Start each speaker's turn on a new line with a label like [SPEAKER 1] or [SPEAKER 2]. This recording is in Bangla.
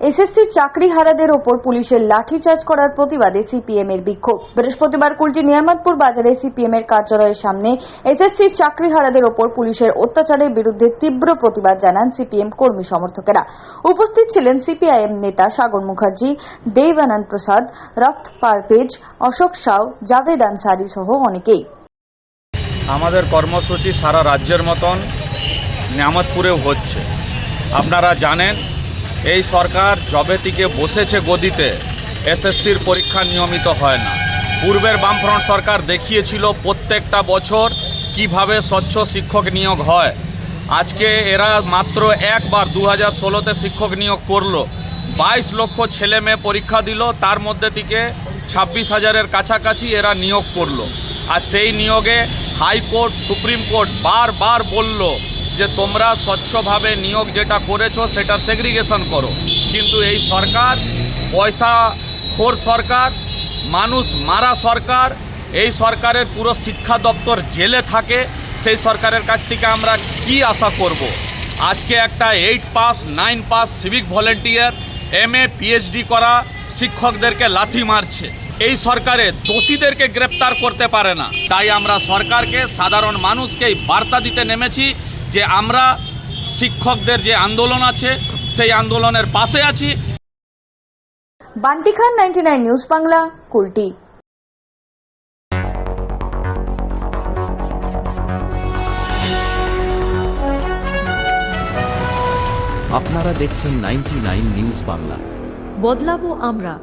[SPEAKER 1] এসএসসি চাকরিহারাদের ওপর পুলিশের লাঠিচার্জ করার প্রতিবাদে সিপিএম এর বিক্ষোভ। বৃহস্পতিবার কুলটি নিয়ামতপুর বাজারে সিপিএম এর কার্যালয়ের সামনে এসএসসি চাকরিহারাদের ওপর পুলিশের অত্যাচারের বিরুদ্ধে তীব্র প্রতিবাদ জানান সিপিএম কর্মী সমর্থকেরা। উপস্থিত ছিলেন সিপিআইএম নেতা সাগর মুখার্জি, দেবানন্দ প্রসাদ রফত পারভেজ, অশোক সাউ, জাভেদ আনসারি সহ অনেকেই।
[SPEAKER 2] আমাদের কর্মসূচি সারা রাজ্যের মতন নিয়ামতপুরেও হচ্ছে। আপনারা জানেন এই সরকার জবে থেকে বসেছে গদিতে, এসএসসির পরীক্ষা নিয়মিত হয় না। পূর্বের বামফ্রন্ট সরকার দেখিয়েছিল প্রত্যেকটা বছর কীভাবে স্বচ্ছ শিক্ষক নিয়োগ হয়। আজকে এরা মাত্র একবার দু হাজার ষোলোতে শিক্ষক নিয়োগ করল। বাইশ লক্ষ ছেলে মেয়ে পরীক্ষা দিল, তার মধ্যে থেকে ছাব্বিশ হাজারের কাছাকাছি এরা নিয়োগ করল। আর সেই নিয়োগে হাইকোর্ট, সুপ্রিম কোর্ট বারবার বলল যে তোমরা স্বচ্ছভাবে নিয়োগ যেটা করেছ সেটা সেগ্রিগেশন করো। কিন্তু এই সরকার, পয়সা খোর সরকার, মানুষ মারা সরকার, এই সরকারের পুরো শিক্ষা দপ্তর জেলে থাকে, সেই সরকারের কাছ থেকে আমরা কি আশা করব। আজকে একটা eight pass nine pass civic volunteer M A PhD করা শিক্ষকদেরকে লাথি মারছে। এই সরকারে দোষীদেরকে গ্রেপ্তার করতে পারে না। তাই আমরা সরকারকে, সাধারণ মানুষকে বার্তা দিতে নেমেছি। যে আমরা শিক্ষকদের যে আন্দোলন আছে সেই আন্দোলনের পাশে আছি।
[SPEAKER 1] Banti Khan ninety news Bangla Kulti.
[SPEAKER 3] আপনারা দেখছেন নাইনটি নিউজ বাংলা।
[SPEAKER 4] বদলাবো আমরা।